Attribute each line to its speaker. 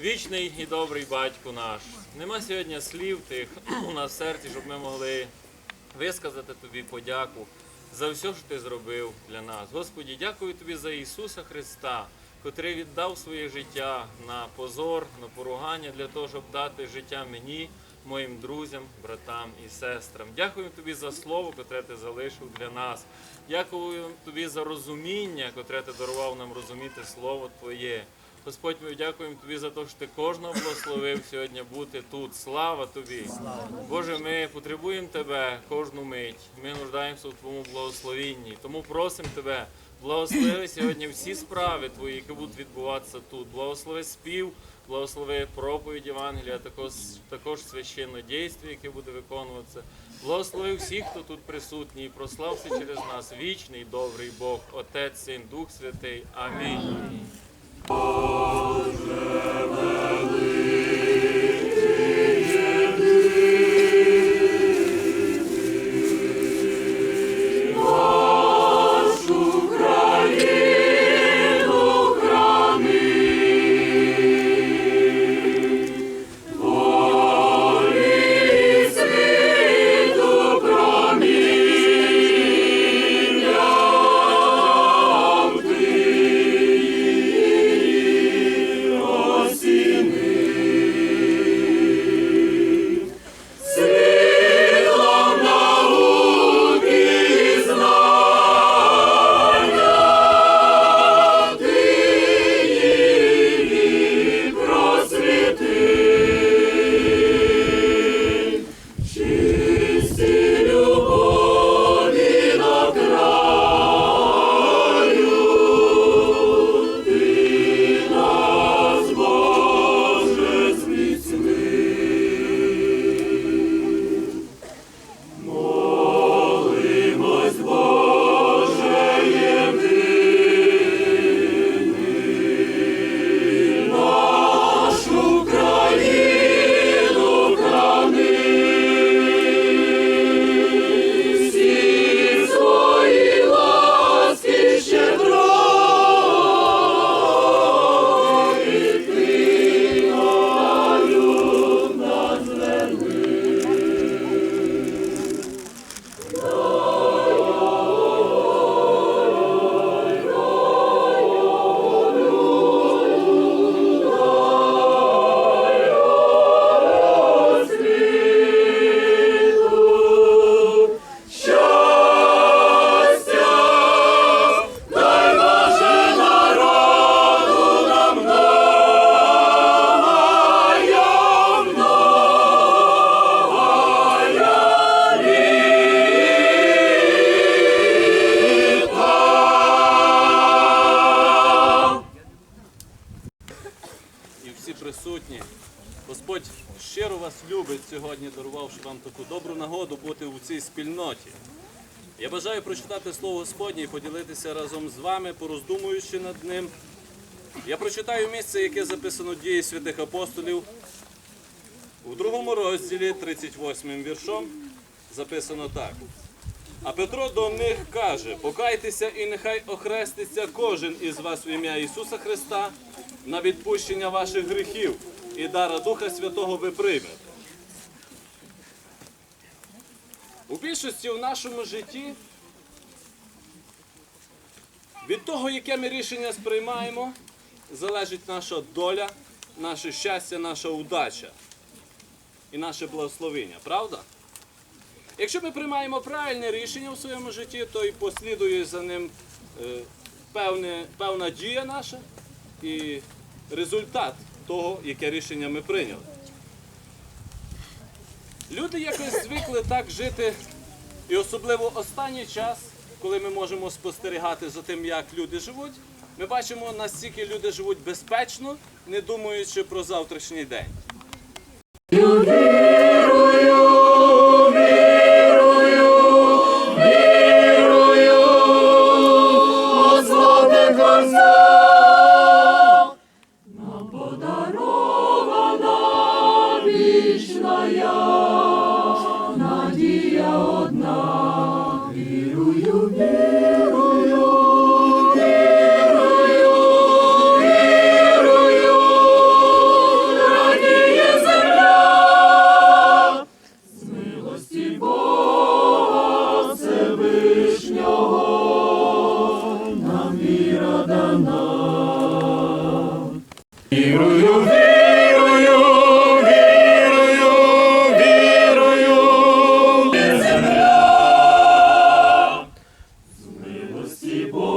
Speaker 1: Вічний і добрий батько наш. Нема сьогодні слів тих у нас в серці, щоб ми могли висказати тобі подяку за все, що ти зробив для нас. Господі, дякую тобі за Ісуса Христа, котрий віддав своє життя на позор, на поругання для того, щоб дати життя мені, моїм друзям, братам і сестрам. Дякую тобі за слово, котре ти залишив для нас. Дякую тобі за розуміння, котре ти дарував нам розуміти Слово Твоє. Господь, ми дякуємо тобі за те, що ти кожного благословив сьогодні бути тут. Слава тобі! Боже, ми потребуємо тебе кожну мить. Ми нуждаємося в твоєму благословінні. Тому просимо тебе, благослови сьогодні всі справи твої, які будуть відбуватися тут. Благослови спів, благослови проповідь Євангелія, також, також священне дійство, яке буде виконуватися. Благослови всіх, хто тут присутній, і прослався через нас вічний, добрий Бог, Отець, Син, Дух Святий. Амінь. Amen. І всі присутні. Господь щиро вас любить сьогодні, дарувавши вам таку добру нагоду бути у цій спільноті. Я бажаю прочитати Слово Господнє і поділитися разом з вами, пороздумуючи над ним. Я прочитаю місце, яке записано в дії святих апостолів. У другому розділі, 38 віршом, записано так. А Петро до них каже: покайтеся і нехай охреститься кожен із вас в ім'я Ісуса Христа на відпущення ваших гріхів і дара Духа Святого ви приймете. У більшості в нашому житті від того, яке ми рішення сприймаємо, залежить наша доля, наше щастя, наша удача і наше благословення. Правда? Якщо ми приймаємо правильне рішення у своєму житті, то і послідує за ним е, певне, певна дія наша і результат того, яке рішення ми прийняли. Люди якось звикли так жити, і особливо останній час, коли ми можемо спостерігати за тим, як люди живуть, ми бачимо, наскільки люди живуть безпечно, не думаючи про завтрашній день.
Speaker 2: Віру Sibu.